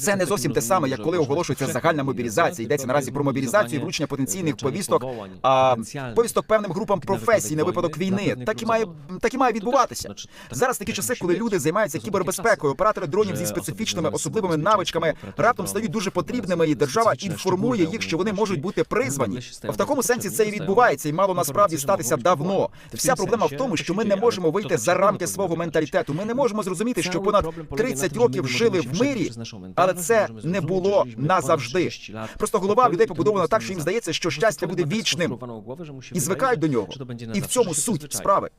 Це не зовсім те саме, як коли оголошується загальна мобілізація. Йдеться наразі про мобілізацію, і вручення потенційних повісток, а повісток певним групам професій на випадок війни. Так і має так і має відбуватися. Зараз такі часи, коли люди займаються кібербезпекою, оператори дронів зі специфічними особливими навичками раптом стають дуже потрібними, і держава інформує їх, що вони можуть бути призвані. В такому сенсі це і відбувається, і мало насправді статися давно. Вся проблема в тому, що ми не можемо вийти за рамки свого менталітету. Ми не можемо зрозуміти, що понад 30 років жили в мирі, але це не було назавжди. Просто голова в людей побудована так, що їм здається, що щастя буде вічним, і звикають до нього. І в цьому суть справи.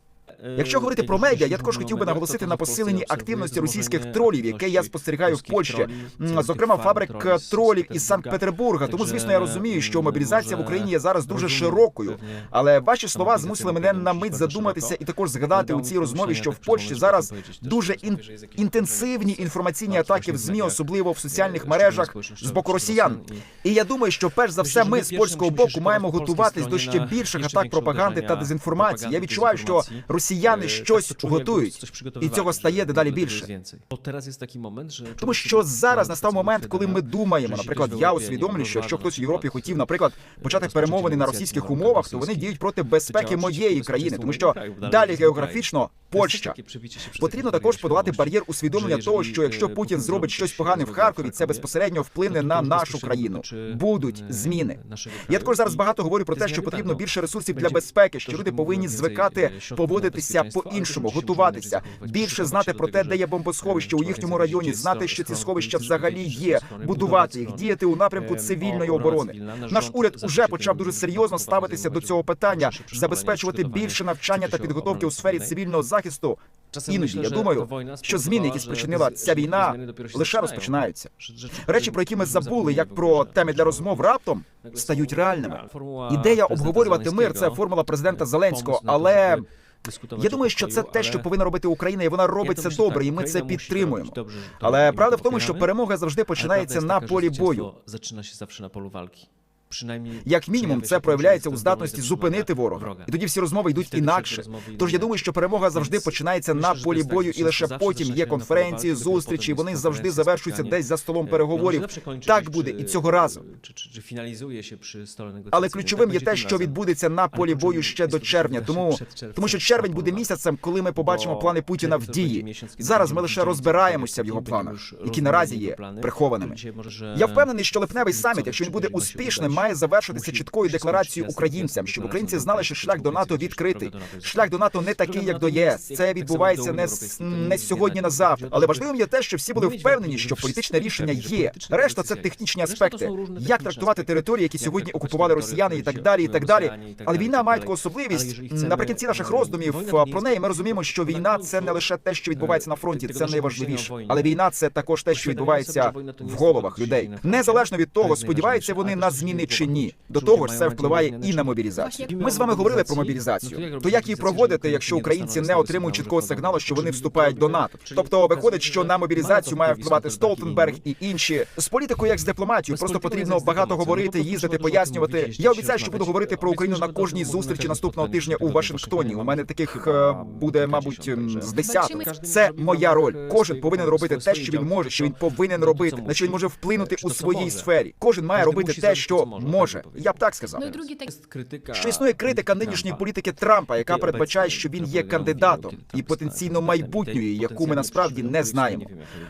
Якщо говорити про медіа, я також хотів би наголосити на посиленні активності російських тролів, яке я спостерігаю в Польщі, зокрема фабрик е, тролів із Санкт-Петербурга. Тому, звісно, я розумію, що мобілізація в Україні є зараз дуже широкою. Але ваші слова змусили мене на мить задуматися і також згадати у цій розмові, що в Польщі зараз дуже ін... інтенсивні інформаційні атаки в змі, особливо в соціальних мережах з боку росіян. І я думаю, що перш за все ми з польського боку маємо готуватись до ще більших атак пропаганди та дезінформації. Я відчуваю, що росіяни щось готують, і цього стає дедалі більше. Тому що зараз настав момент, коли ми думаємо, наприклад, я усвідомлюю, що якщо хтось в Європі хотів, наприклад, почати перемовини на російських умовах, то вони діють проти безпеки моєї країни, тому що далі географічно Польща. Потрібно також подолати бар'єр усвідомлення того, що якщо Путін зробить щось погане в Харкові, це безпосередньо вплине на нашу країну. Будуть зміни. Я також зараз багато говорю про те, що потрібно більше ресурсів для безпеки, що люди повинні звикати поводитися по-іншому, готуватися, більше знати про те, де є бомбосховище у їхньому районі, знати, що ці сховища взагалі є, будувати їх, діяти у напрямку цивільної оборони. Наш уряд уже почав дуже серйозно ставитися до цього питання, забезпечувати більше навчання та підготовки у сфері цивільного захисту. Іноді я думаю, що зміни, які спричинила ця війна, лише розпочинаються. Речі, про які ми забули, як про теми для розмов, раптом стають реальними. Ідея обговорювати мир це формула президента Зеленського, але я думаю, що це те, що повинна робити Україна, і вона робить це добре, і ми це підтримуємо. Але правда в тому, що перемога завжди починається на полі бою. Як мінімум, це проявляється у здатності зупинити ворога, і тоді всі розмови йдуть інакше. Тож я думаю, що перемога завжди починається на полі бою, і лише потім є конференції, зустрічі. Вони завжди завершуються десь за столом переговорів. Так буде і цього разу. Але ключовим є те, що відбудеться на полі бою ще до червня. Тому тому що червень буде місяцем, коли ми побачимо плани Путіна в дії. Зараз ми лише розбираємося в його планах, які наразі є прихованими. Я впевнений, що липневий саміт, якщо він буде успішним, має завершитися чіткою декларацією українцям, щоб українці знали, що шлях до НАТО відкритий. Шлях до НАТО не такий, як до ЄС. Це відбувається не не сьогодні на завтра. Але важливим є те, що всі були впевнені, що політичне рішення є. Решта це технічні аспекти. Як трактувати території, які сьогодні окупували росіяни, і так далі, і так далі. Але війна має таку особливість наприкінці наших роздумів про неї. Ми розуміємо, що війна це не лише те, що відбувається на фронті, це найважливіше. Але війна це також те, що відбувається в головах людей, незалежно від того, сподіваються вони на зміни чи ні. До того ж, це впливає і на мобілізацію. Ми з вами говорили про мобілізацію. То як її проводити, якщо українці не отримують чіткого сигналу, що вони вступають до НАТО? Тобто виходить, що на мобілізацію має впливати Столтенберг і інші з політикою, як з дипломатією. Просто потрібно багато говорити, їздити, пояснювати. Я обіцяю, що буду говорити про Україну на кожній зустрічі наступного тижня у Вашингтоні. У мене таких е, буде, мабуть, з десяток. Це моя роль. Кожен повинен робити те, що він може, що він повинен робити, на що він може вплинути у своїй сфері. Кожен має робити те, що може. Я б так сказав. Ну і другий так Що існує критика нинішньої політики Трампа, яка передбачає, що він є кандидатом і потенційно майбутньої, яку ми насправді не знаємо.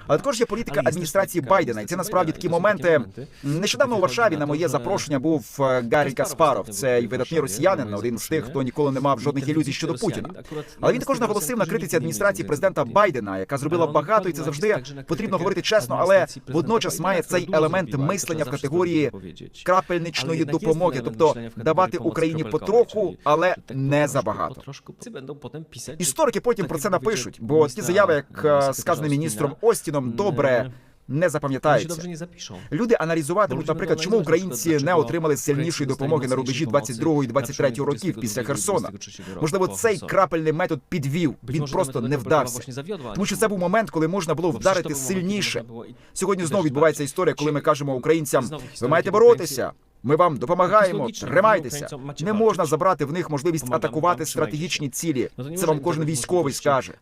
Але також є політика адміністрації Байдена, і це насправді такі моменти. Нещодавно у Варшаві на моє запрошення був е, Гаррі Каспаров. Це видатний росіянин, один з тих, хто ніколи не мав жодних ілюзій щодо Путіна. Але він також наголосив на критиці адміністрації президента Байдена, яка зробила багато, і це завжди потрібно говорити чесно, але водночас має цей елемент мислення в категорії крапельничної допомоги, тобто давати Україні потроху, але не забагато. Історики потім про це напишуть, бо ті заяви, як е, сказане міністром Остіном, добре не запам'ятаються. Люди аналізуватимуть, наприклад, чому українці не отримали сильнішої допомоги на рубежі 22 і 23 років після Херсона. Можливо, цей крапельний метод підвів. Він просто не вдався. Тому що це був момент, коли можна було вдарити сильніше. Сьогодні знову відбувається історія, коли ми кажемо українцям: ви маєте боротися. Ми вам допомагаємо, тримайтеся. Не можна забрати в них можливість атакувати стратегічні цілі. Nie Це вам кожен військовий скаже.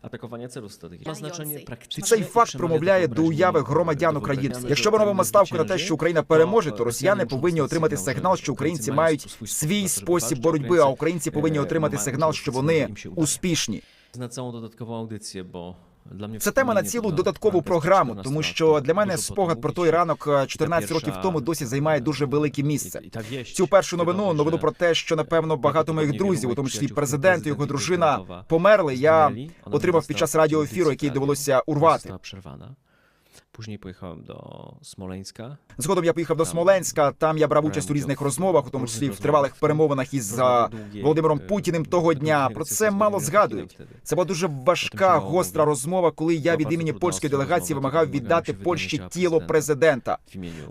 Celów strategicznych. Ma Цей факт промовляє до уяви громадян. України. Якщо ми робимо ставку на те, що Україна переможе, то росіяни росіяни повинні отримати сигнал, сигнал, що українці мають свій спосіб боротьби, а українці, українці повинні е, отримати сигнал, що вони успішні. на цілу додаткову аудицію, бо Це тема на цілу додаткову програму, тому що для мене спогад про той ранок е, 14 років тому досі займає дуже велике місце. Цю першу новину, новину про те, що напевно багато моїх друзів, у тому числі президент і його дружина, померли. Я отримав під час радіоефіру, який довелося урвати. Później pojechałem do Smoleńska. Згодом я поїхав до Смоленська. Там я брав участь у різних розмовах, у тому числі в тривалих перемовинах із а, Володимиром Путіним того дня. Про це мало згадують. Це була дуже важка, гостра розмова, коли я від імені польської делегації вимагав віддати Польщі тіло президента.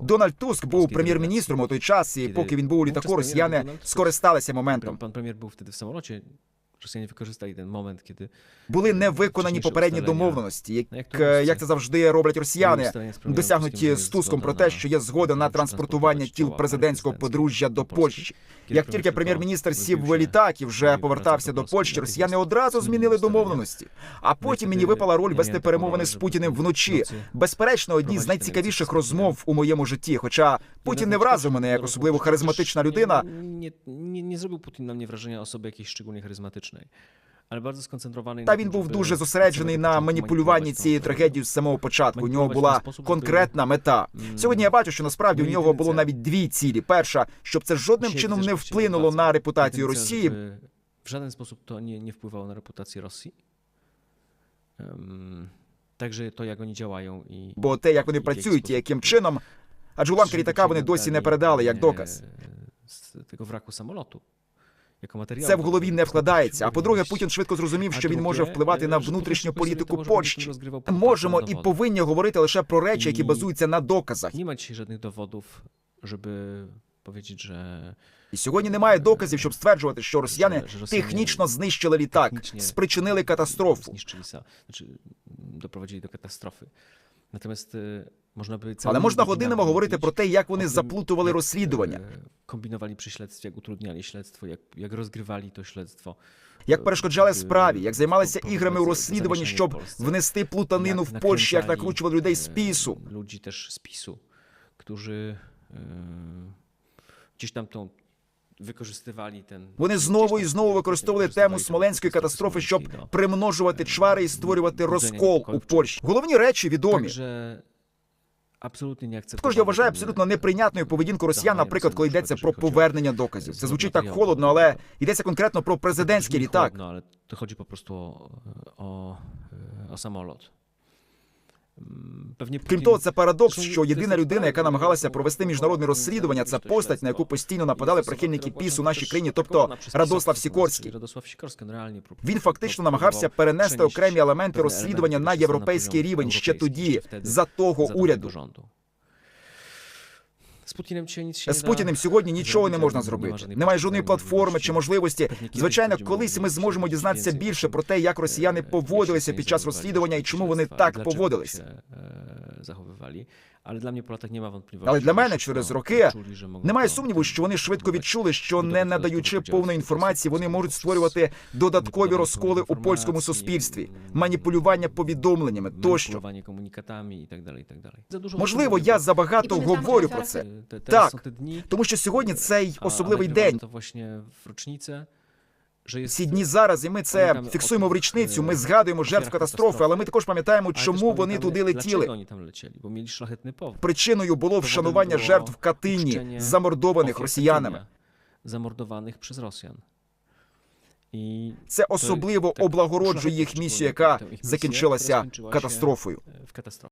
Дональд Туск був прем'єр-міністром у той час, і поки він був у літаку, росіяни скористалися моментом. Pan premier był wtedy w samolocie. Rosjanie wykorzystali ten moment, kiedy Були не виконані попередні домовленості, як, е, як це завжди роблять росіяни, досягнуті з Туском про те, що є згода на транспортування тіл президентського подружжя до Польщі. Як тільки прем'єр-міністр сів в літак і вже повертався до Польщі, росіяни одразу змінили домовленості. А потім мені випала роль вести перемовини з Путіним вночі. Безперечно, одні з найцікавіших розмов у моєму житті. Хоча Путін не вразив мене як особливо харизматична людина. Nie, nie, nie zrobił Putin na mnie wrażenia osoby jakiejś bardzo Та він був дуже зосереджений на маніпулюванні цією трагедією з самого початку. У нього була конкретна мета. Сьогодні я бачу, що насправді у нього було навіть дві цілі: перша, щоб це жодним чином не вплинуло на репутацію Росії. Sposób to nie, nie wpływało na reputację Rosji. Em, Także to, jak oni działają i Бо те, як вони працюють і яким чином, адже уламки літака вони досі не передали як доказ. Е, з tego wraku samolotu. Це в голові не вкладається. А по-друге, Путін швидко зрозумів, що він може впливати на внутрішню політику Польщі. Можемо і повинні говорити лише про речі, які базуються на доказах. Dzisiaj żadnych dowodów, żeby powiedzieć, że І сьогодні немає доказів, щоб стверджувати, що росіяни технічно знищили літак, спричинили катастрофу. zniszczyli sa, znaczy mm, doprowadzili do e, można by Але можна годинами говорити про те, як вони заплутували розслідування, e, Kombinowali przy śledztwie, jak utrudniali śledztwo, jak, jak rozgrywali to śledztwo. як перешкоджали Е, справі, як займалися іграми у розслідуванні, щоб внести плутанину в Польщі, як накручували людей з e, пісу. Też z PiSu, którzy e, gdzieś tam tą wykorzystywali ten. Вони знову і знову використовували тему смоленської катастрофи, щоб примножувати чвари і створювати розкол у Польщі. Головні речі відомі. Także ніяк це. Також я вважаю абсолютно неприйнятною поведінку росіян, наприклад, коли йдеться про повернення доказів. Це звучить так холодно, але йдеться конкретно про президентський літак. Але ale to chodzi о prostu Pewnie Крім того, це парадокс, що єдина людина, яка намагалася провести міжнародне розслідування, це постать, на яку постійно нападали прихильники піс у нашій країні, тобто Радослав Сікорський. Він фактично намагався перенести окремі елементи розслідування на європейський рівень ще тоді, за того уряду. З Путіним чи ні- не З Путіним сьогодні нічого не можна зробити. Немає жодної платформи чи можливості. Звичайно, колись ми зможемо дізнатися більше про те, як росіяни поводилися під час розслідування і чому вони так поводилися. Заховували. Але для мене по латах немає вонтплівості. Але для мене через роки Немає сумніву, що вони швидко відчули, що не надаючи повної інформації, вони можуть створювати додаткові розколи у польському суспільстві, маніпулювання повідомленнями тощо. і так далі. І так далі. Можливо, я забагато говорю про це, te dni, тому що сьогодні цей особливий день. Ці дні зараз, і ми це фіксуємо в річницю. Ми згадуємо жертв катастрофи, але ми також пам'ятаємо, чому вони туди летіли. Причиною було вшанування жертв в Катині, замордованих росіянами. Zamordowanych przez Rosjan. I Це особливо облагороджує їх місію, яка закінчилася катастрофою. katastrofie.